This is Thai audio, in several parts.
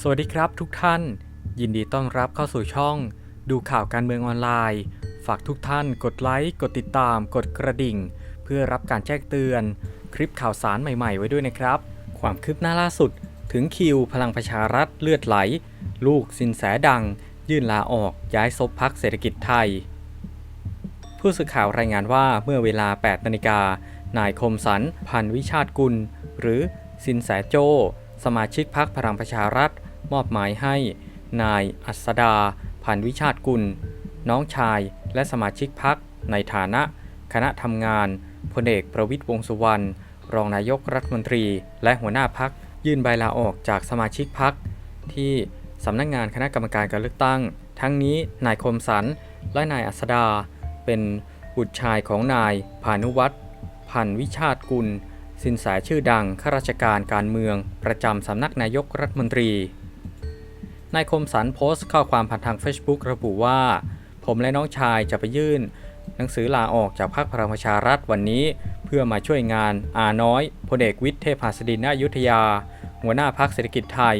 สวัสดีครับทุกท่าน ยินดีต้อนรับเข้าสู่ช่อง ดูข่าวการเมืองออนไลน์ ฝากทุกท่านกดไลค์ กดติดตาม กดกระดิ่ง เพื่อรับการแจ้งเตือน คลิปข่าวสารใหม่ๆ ไว้ด้วยนะครับ ความคืบหน้าล่าสุด ถึงคิวพลังประชารัฐเลือดไหล ลูกสินแสดัง ยื่นลาออกย้ายซบพักเศรษฐกิจไทย ผู้สื่อข่าวรายงานว่าเมื่อเวลา 8นาฬิกานายคมสัน พันวิชาติกุล หรือสินแสโจ สมาชิกพักพลังประชารัฐ มอบหมายให้ นายอัสดาพันวิชาติกุล น้องชายและสมาชิกพักในฐานะ คณะทำงานพลเอกประวิตยวงษ์สุวรรณรองนายกรัฐมนตรี และหัวหน้าพักยื่นใบลาออกจากสมาชิกพักที่สำนักงงานคณะกรรมการการเลือกตั้ง ทั้งนี้นายคมสันและนายอัสดา เป็นบุตรชายของนายพานุวัตรพันวิชาติกุล สินแสชื่อดังข้าราชการการเมือง ประจำสำนักนายกรัฐมนตรี นายคมสันโพสต์ข้อความผ่านทาง Facebook ระบุว่า ผมและน้องชายจะไปยื่น หนังสือลาออกจากพรรคพลังประชารัฐวันนี้ เพื่อมาช่วยงานอาน้อยพลเอกวิทย์เทพหัสดินนายุทธยา หัวหน้าพรรคเศรษฐกิจไทย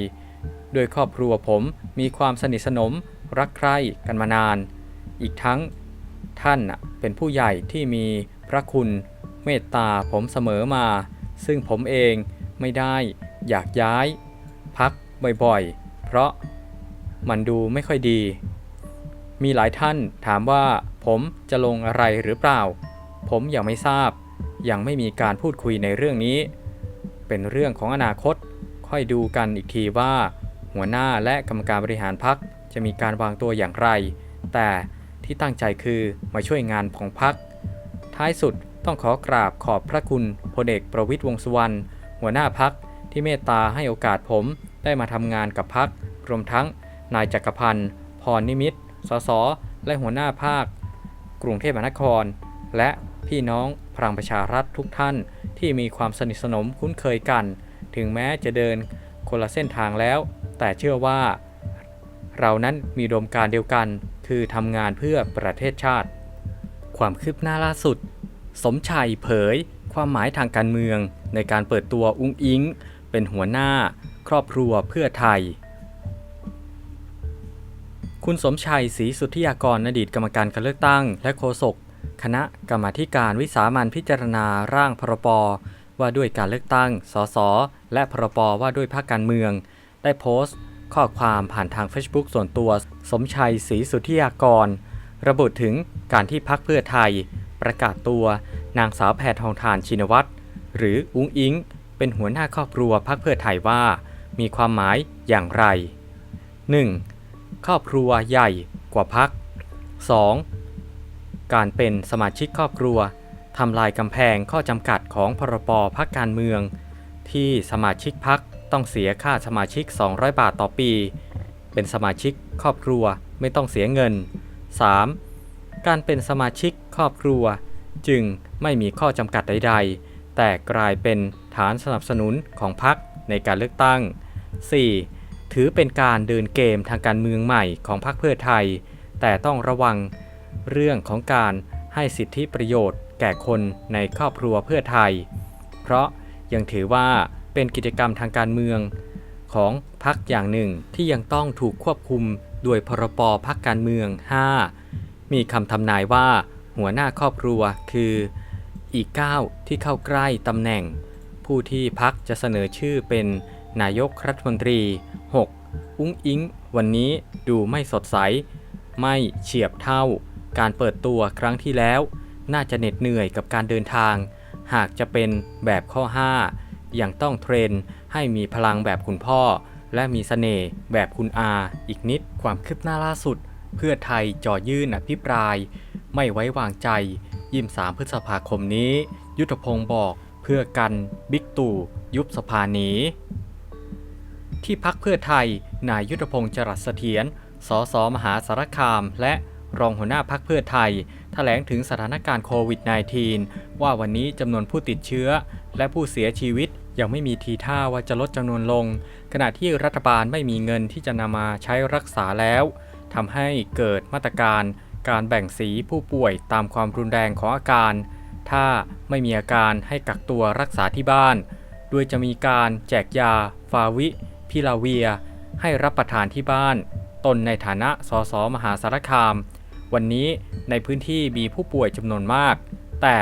โดยครอบครัวผมมีความสนิทสนม รักใคร่กันมานาน อีกทั้งท่านเป็นผู้ใหญ่ที่มีพระคุณเมตตาผมเสมอมา ซึ่งผมเองไม่ได้อยากย้าย พักบ่อยๆ เพราะ มันดูไม่ค่อยดี มีหลายท่านถามว่าผมจะลงอะไรหรือเปล่า ผมยังไม่ทราบ ยังไม่มีการพูดคุยในเรื่องนี้ เป็นเรื่องของอนาคต ค่อยดูกันอีกทีว่า หัวหน้าและกรรมการบริหารพักจะมีการวางตัวอย่างไร แต่ที่ตั้งใจคือมาช่วยงานของพัก ท้ายสุดต้องขอกราบขอบพระคุณพลเอกประวิตยวงษ์สุวรรณหัวหน้าพักที่เมตตาให้โอกาสผมได้มาทำงานกับพักรวมทั้ง นายจักรพันธ์พรนิมิตสส และหัวหน้าภาค กรุงเทพมหานคร และพี่น้องพลังประชารัฐทุกท่านที่มีความสนิทสนมคุ้นเคยกัน ถึงแม้จะเดินคนละเส้นทางแล้ว แต่เชื่อว่า เรานั้นมีรมการเดียวกัน คือทำงานเพื่อประเทศชาติ ความคืบหน้าล่าสุด สมชัยเผย ความหมายทางการเมืองในการเปิดตัวอุ้งอิง เป็นหัวหน้า ครอบครัวเพื่อไทย คุณสมชัยศรีสุทธิยากรอดีตกรรมการการเลือกตั้ง และโฆษกคณะกรรมาการวิสามันพิจารณาร่างพรปว่าด้วยการเลือกตั้ง สส และพรปว่าด้วยภาคการเมือง ได้โพสต์ ข้อความผ่านทาง Facebook ส่วนตัว สมชัยศรีสุทธิยากร ระบุถึงการที่พักเพื่อไทย ประกาศตัวนางสาวแพทองทานชินวัตรหรืออุ้งอิง เป็นหัวหน้าครอบครัวพักเพื่อไทยว่า มีความหมายอย่างไร 1. ครอบครัวใหญ่กว่าพัก 2. การเป็นสมาชิกครอบครัวทำลายกำแพงข้อจำกัดของพรบพักการเมือง ที่สมาชิกพักต้องเสียค่าสมาชิก 200 บาทต่อปี เป็นสมาชิกครอบครัวไม่ต้องเสียเงิน 3. การเป็นสมาชิกครอบครัว จึงไม่มีข้อจำกัดใด ๆ แต่กลายเป็นฐานสนับสนุนของพรรคในการเลือกตั้ง 4. ถือเป็นการเดินเกมทางการเมืองใหม่ของพรรคเพื่อไทย แต่ต้องระวังเรื่องของการให้สิทธิประโยชน์ แก่คนในครอบครัวเพื่อไทย เพราะยังถือว่าเป็นกิจกรรมทางการเมือง ของพรรคอย่างหนึ่งที่ยังต้องถูกควบคุมโดยพรบพักการเมือง 5. มีคำทำนายว่า หัวหน้าครอบครัวคือ อีกก้าวที่เข้าใกล้ตำแหน่ง ผู้ที่พักจะเสนอชื่อเป็น นายกรัฐมนตรี 6. อุ้งอิง วันนี้ดูไม่สดใส ไม่เฉียบเท่า การเปิดตัวครั้งที่แล้ว น่าจะเหน็ดเหนื่อยกับการเดินทาง หากจะเป็นแบบข้อ 5 ยังต้องเทรนให้มีพลังแบบคุณพ่อ และมีสเสน่ห์แบบคุณอา อีกนิดความคืบหน้าล่าสุด เพื่อไทยจ่อยื่นอภิปราย ไม่ไว้วางใจยิม3พฤษภาคมนี้ ยุทธพงศ์บอกเพื่อกันบิ๊กตู่ยุบสภาหนี ที่พักเพื่อไทย นายยุทธพงศ์จรัสเสถียร สสมหาสารคาม และรองหัวหน้าพักเพื่อไทยแถลงถึงสถานการณ์โควิด -19 ว่าวันนี้จำนวนผู้ติดเชื้อ และผู้เสียชีวิตยังไม่มีทีท่าว่าจะลดจำนวนลง ขณะที่รัฐบาลไม่มีเงินที่จะนำมาใช้รักษาแล้วทำให้เกิดมาตรการ การแบ่งสีผู้ป่วยตามความรุนแรงของอาการ ถ้าไม่มีอาการให้กักตัวรักษาที่บ้าน โดยจะมีการแจกยาฟาวิ พิลาเวีย ให้รับประทานที่บ้าน ตนในฐานะสสมหาสารคาม วันนี้ในพื้นที่มีผู้ป่วยจำนวนมาก แต่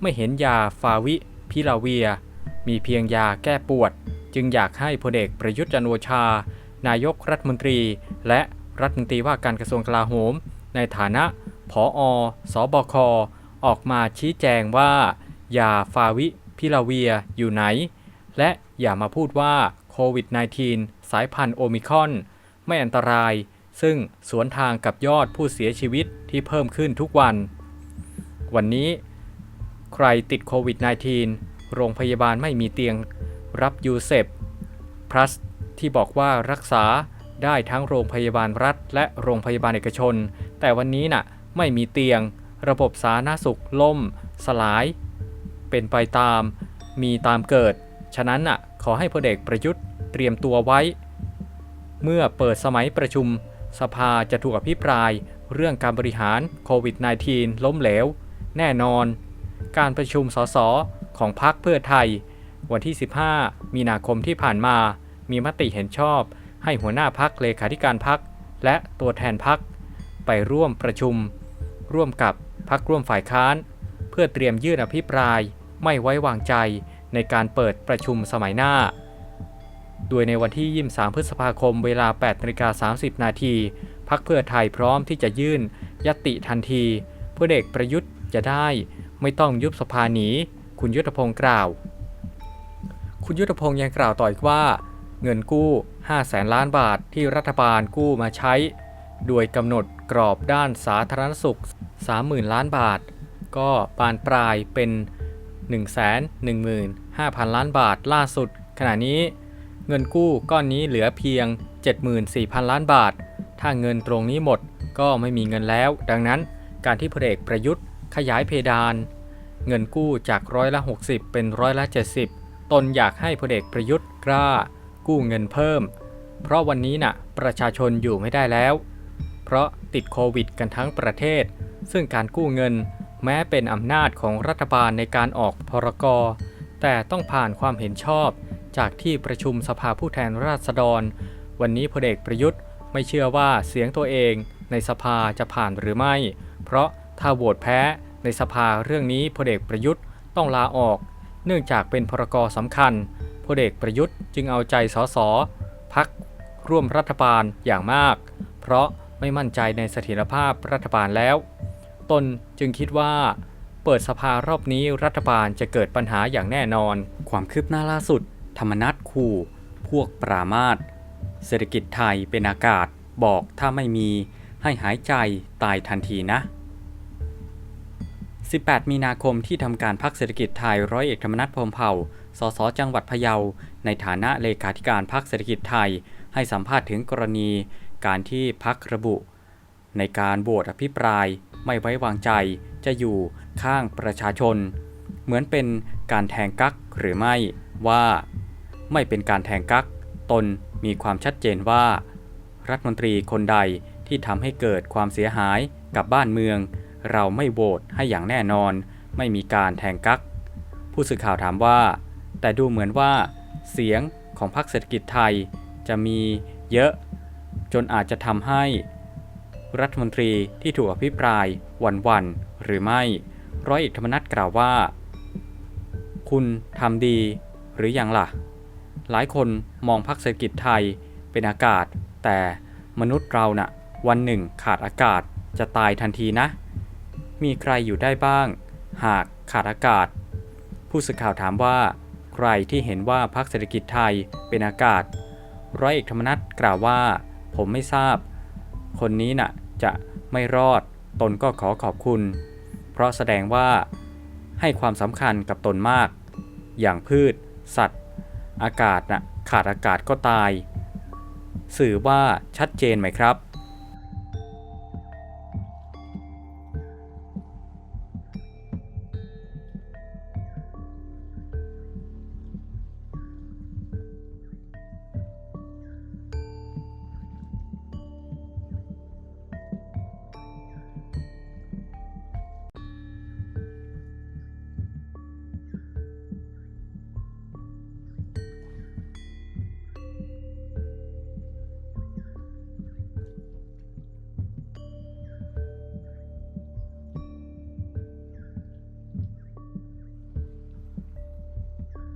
ไม่เห็นยาฟาวิพิลาเวีย มีเพียงยาแก้ปวด จึงอยากให้พลเอกประยุทธ์จันโอชา นายกรัฐมนตรี และรัฐมนตรีว่าการกระทรวงกลาโหม ในฐานะผออสบคออกมาชี้แจงว่า ยาฟาวิพิลาเวียอยู่ไหน และอย่ามาพูดว่า ควิด -19 สายพันธุ์โอมิคอน ไม่อันตราย ซึ่งสวนทางกับยอดผู้เสียชีวิตที่เพิ่มขึ้นทุกวัน วันนี้ใครติดโควิด -19 โรงพยาบาลไม่มีเตียงรับยูเซป plus ที่บอกว่ารักษาได้ทั้งโรงพยาบาลรัฐ และโรงพยาบาลเอกชน แต่วันนี้น่ะไม่มีเตียง ระบบสาธารณสุขล่ม สลาย เป็นไปตาม มีตามเกิด ฉะนั้นน่ะ ขอให้พลเอกประยุทธ์ เตรียมตัวไว้ เมื่อเปิดสมัยประชุม สภาจะถูกอภิปราย เรื่องการบริหารโควิด -19 ล้มเหลว แน่นอน การประชุมสสของพรรคเพื่อไทย วันที่ 15 มีนาคมที่ผ่านมา มีมติเห็นชอบ ให้หัวหน้าพักเลขาธิการพักและตัวแทนพักไปร่วมประชุม ร่วมกับพักร่วมฝ่ายค้าน เพื่อเตรียมยื่นอภิปรายไม่ไว้วางใจในการเปิดประชุมสมัยหน้า โดยในวันที่ 23 พฤษภาคมเวลา 8นาฬิกา30 นาทีพักเพื่อไทยพร้อมที่จะยื่นยติทันทีเพื่อเด็กประยุทธ์จะได้ไม่ต้องยุบสภาหนี คุณยุทธพงศ์กล่าว คุณยุทธพงศ์ยังกล่าวต่ออีกว่า เงินกู้5แสนล้านบาทที่รัฐบาลกู้มาใช้ โดยกำหนดกรอบด้านสาธารณสุข 30,000 ล้านบาท ก็บานปลายเป็น 115,000 ล้านบาทล่าสุด ขณะนี้ เงินกู้ก้อนนี้เหลือเพียง 74,000 ล้านบาท ถ้าเงินตรงนี้หมดก็ไม่มีเงินแล้ว ดังนั้นการที่พลเอกประยุทธ์ ขยายเพดาน เงินกู้จากร้อยละ 60 เป็นร้อยละ 70 ตนอยากให้พลเอกประยุทธ์กล้า กู้เงินเพิ่ม เพราะวันนี้น่ะประชาชนอยู่ไม่ได้แล้ว เพราะติดโควิดกันทั้งประเทศ ซึ่งการกู้เงินแม้เป็นอำนาจของรัฐบาลในการออกพรกแต่ต้องผ่านความเห็นชอบ จากที่ประชุมสภาผู้แทนราษฎร วันนี้พลเอกประยุทธ์ไม่เชื่อว่าเสียงตัวเองในสภาจะผ่านหรือไม่ เพราะถ้าโหวตแพ้ในสภาเรื่องนี้พลเอกประยุทธ์ต้องลาออก เนื่องจากเป็นพรกสำคัญพลเอกประยุทธ์จึงเอาใจสสพักร่วมรัฐบาลอย่างมาก เพราะไม่มั่นใจในเสถียรภาพรัฐบาลแล้ว ตนจึงคิดว่า เปิดสภารอบนี้รัฐบาลจะเกิดปัญหาอย่างแน่นอน ความคืบหน้าล่าสุด ธรรมนัตขู่พวกปรามาสเศรษฐกิจไทยเป็นอากาศบอกถ้าไม่มีให้หายใจตายทันทีนะ 18 มีนาคมที่ทำการพักเศรษฐกิจไทยร้อยเอกธรรมนัฐพรมเผ่า สสจังหวัดพะเยา ในฐานะเลขาธิการพักเศรษฐกิจไทย ให้สัมภาษณ์ถึงกรณีการที่พักระบุ ในการโหวตอภิปรายไม่ไว้วางใจจะอยู่ข้างประชาชน เหมือนเป็นการแทงกักหรือไม่ว่า ไม่เป็นการแทงกัก ตนมีความชัดเจนว่า รัฐมนตรีคนใดที่ทำให้เกิดความเสียหายกับบ้านเมือง เราไม่โหวตให้อย่างแน่นอน ไม่มีการแทงกัก ผู้สื่อข่าวถามว่า แต่ดูเหมือนว่า เสียงของพรรคเศรษฐกิจไทยจะมีเยอะ จนอาจจะทำให้ รัฐมนตรีที่ถูกอภิปรายวันวันหรือไม่ร้อยเอกธรรมนัฐกล่าวว่า คุณทำดีหรือยังล่ะ หลายคนมองพรรคเศรษฐกิจไทยเป็นอากาศ แต่มนุษย์เรานะ่ะวันหนึ่งขาดอากาศจะตายทันทีนะ มีใครอยู่ได้บ้าง หากขาดอากาศ ผู้สื่อข่าวถามว่า ใครที่เห็นว่าพรรคเศรษฐกิจไทยเป็นอากาศ ร้อยเอกธรรมนัฐกล่าวว่า ผมไม่ทราบ คนนี้น่ะจะไม่รอด ตนก็ขอขอบคุณ เพราะแสดงว่าให้ความสำคัญกับตนมาก อย่างพืช สัตว์ อากาศน่ะขาดอากาศก็ตาย สื่อว่าชัดเจนไหมครับ